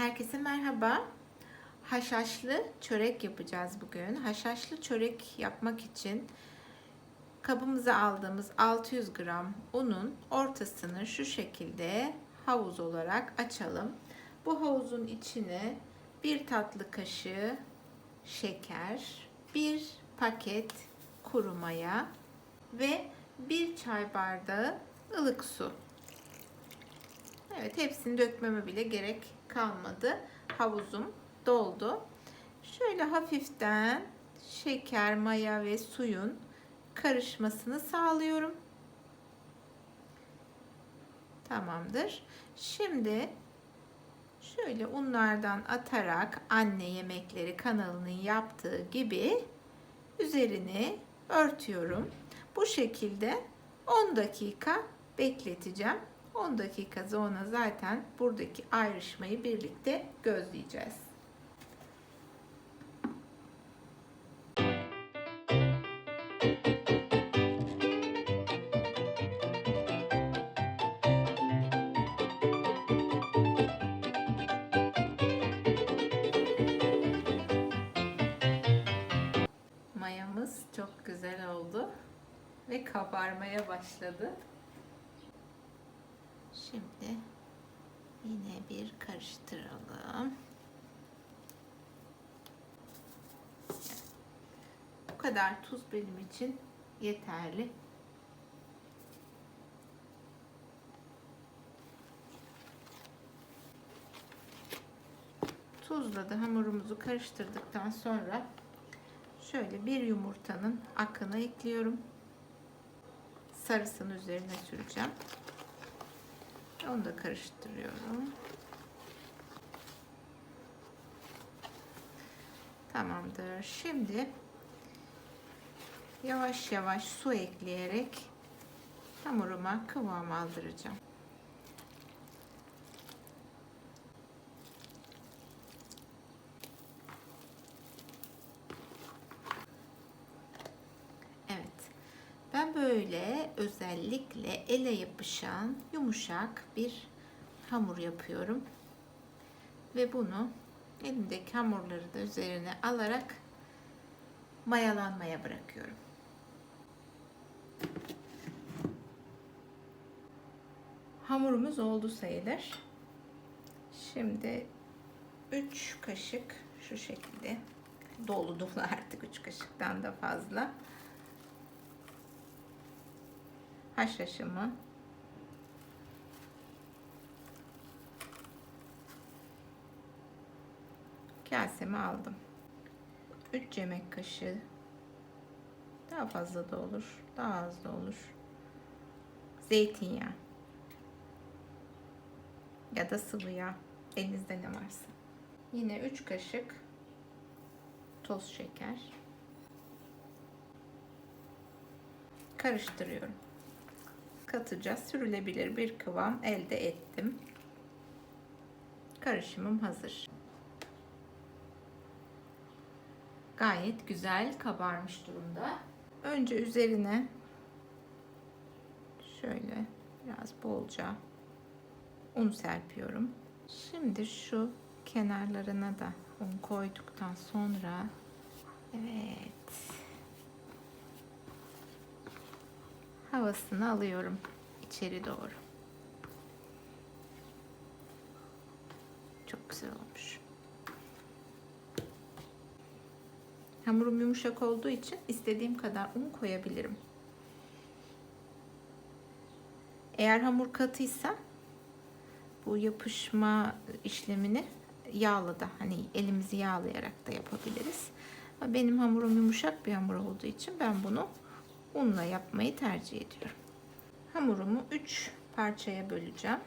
Herkese merhaba. Haşhaşlı çörek yapacağız bugün. Haşhaşlı çörek yapmak için kabımıza aldığımız 600 gram unun ortasını şu şekilde havuz olarak açalım. Bu havuzun içine bir tatlı kaşığı şeker, bir paket kuru maya ve bir çay bardağı ılık su Evet hepsini dökmeme bile gerek kalmadı. Havuzum doldu. Şöyle hafiften şeker, maya ve suyun karışmasını sağlıyorum. Tamamdır. Şimdi şöyle unlardan atarak anne yemekleri kanalının yaptığı gibi üzerini örtüyorum. Bu şekilde 10 dakika bekleteceğim. 10 dakika sonra zaten buradaki ayrışmayı birlikte gözleyeceğiz. Mayamız çok güzel oldu ve kabarmaya başladı. Şimdi yine bir karıştıralım. Bu kadar tuz benim için yeterli. Tuzla da hamurumuzu karıştırdıktan sonra şöyle bir yumurtanın akını ekliyorum. Sarısını üzerine süreceğim. Onu da karıştırıyorum. Tamamdır. Şimdi yavaş yavaş su ekleyerek hamuruma kıvam aldıracağım. Evet. Ben böyle özellikle ele yapışan yumuşak bir hamur yapıyorum. Ve bunu elimdeki hamurları da üzerine alarak mayalanmaya bırakıyorum. Hamurumuz oldu sayılır. Şimdi 3 kaşık şu şekilde dolu artık 3 kaşıktan da fazla haşhaşımı kaseme aldım. 3 yemek kaşığı daha fazla da olur, daha az da olur. Zeytinyağı ya da sıvı yağ elinizde ne varsa. Yine 3 kaşık toz şeker. Karıştırıyorum katıca sürülebilir bir kıvam elde ettim. Karışımım hazır. Gayet güzel kabarmış durumda. Önce üzerine şöyle biraz bolca un serpiyorum. Şimdi şu kenarlarına da un koyduktan sonra evet havasını alıyorum içeri doğru. Çok güzel olmuş. Hamurum yumuşak olduğu için istediğim kadar un koyabilirim. Eğer hamur katıysa bu yapışma işlemini yağlı da hani elimizi yağlayarak da yapabiliriz. Benim hamurum yumuşak bir hamur olduğu için ben bunu unla yapmayı tercih ediyorum. Hamurumu 3 parçaya böleceğim.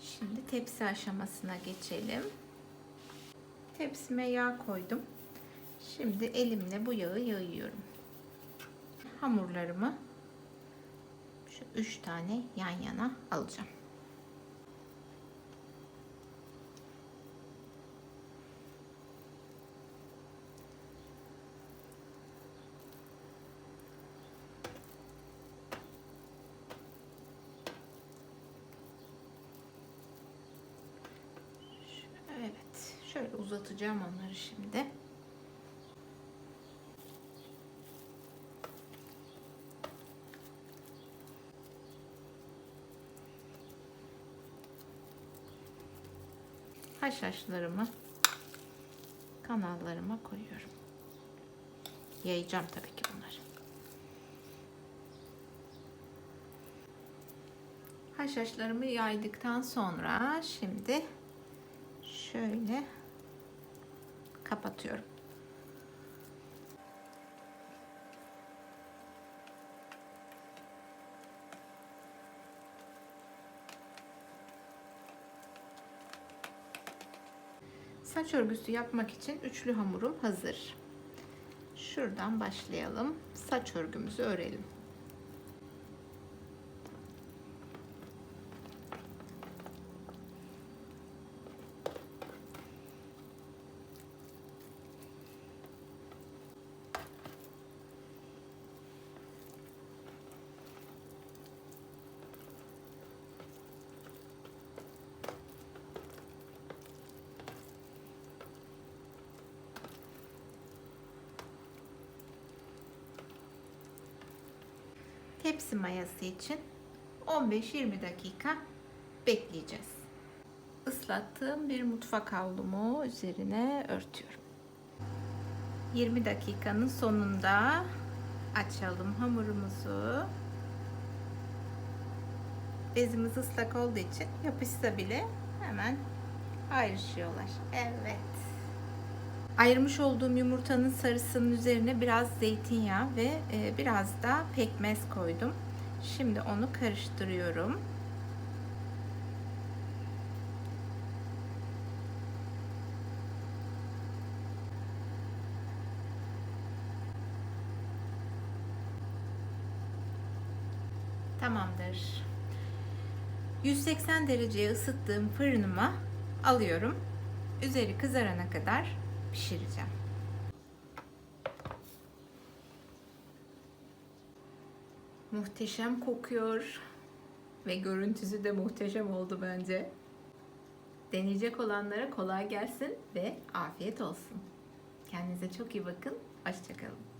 Şimdi tepsi aşamasına geçelim. Tepsime yağ koydum. Şimdi elimle bu yağı yayıyorum. Hamurlarımı şu üç tane yan yana alacağım. Şöyle uzatacağım onları şimdi. haşhaşlarımı kanallarıma koyuyorum. Yayacağım tabii ki bunları. Haşhaşlarımı yaydıktan sonra şimdi şöyle kapatıyorum. Saç örgüsü yapmak için üçlü hamurum hazır. Şuradan başlayalım. Saç örgümüzü örelim. Tepsi mayası için 15-20 dakika bekleyeceğiz. Islattığım bir mutfak havlumu üzerine örtüyorum. 20 dakikanın sonunda açalım hamurumuzu. Bezimiz ıslak olduğu için yapışsa bile hemen ayrışıyorlar. Evet. Ayırmış olduğum yumurtanın sarısının üzerine biraz zeytinyağı ve e, biraz da pekmez koydum. Şimdi onu karıştırıyorum. Tamamdır. 180 dereceye ısıttığım fırınıma alıyorum. Üzeri kızarana kadar pişireceğim. Muhteşem kokuyor ve görüntüsü de muhteşem oldu bence. Deneyecek olanlara kolay gelsin ve afiyet olsun. Kendinize çok iyi bakın. Hoşçakalın.